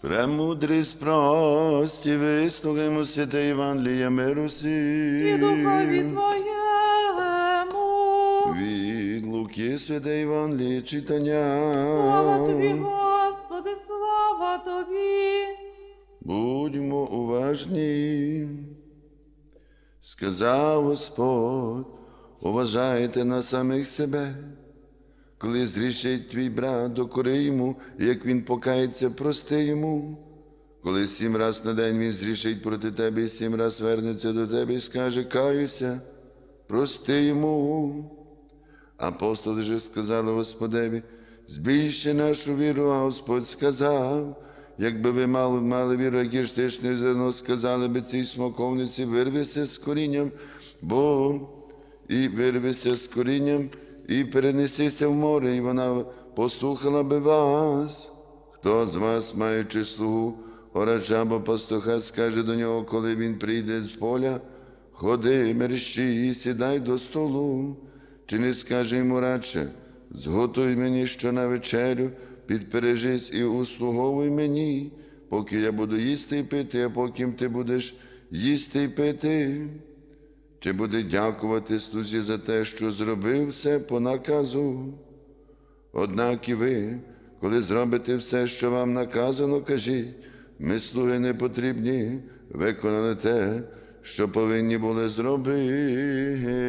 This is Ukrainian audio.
Премудрість прості, вислухаймо святе Євангеліє миру і духові Твоєму. Від Луки святе Євангеліє читання. Слава Тобі, Господи, слава Тобі. Будьмо уважні. Сказав Господь, уважайте на самих себе. Коли зрішить твій брат, докори йому, як він покається, прости йому. Коли сім раз на день він зрішить проти тебе, і сім раз вернеться до тебе і скаже, каюся, прости йому. Апостоли же сказали Господеві, збільши нашу віру, а Господь сказав, якби ви мали, мали віру, як гірштичне зерно, сказали би цій смоковниці, вирвися з корінням, бо і вирвися з корінням, і перенесися в море, і вона послухала би вас. Хто з вас, маючи слугу, орача або пастуха, скаже до нього, коли він прийде з поля, ходи, мерщі, і сідай до столу, чи не скаже йому радше, зготуй мені що на вечерю, підпережись і услуговуй мені, поки я буду їсти і пити, а потім ти будеш їсти і пити. Чи буде дякувати слузі за те, що зробив все по наказу? Однак і ви, коли зробите все, що вам наказано, кажіть, ми слуги не потрібні, виконали те, що повинні були зробити.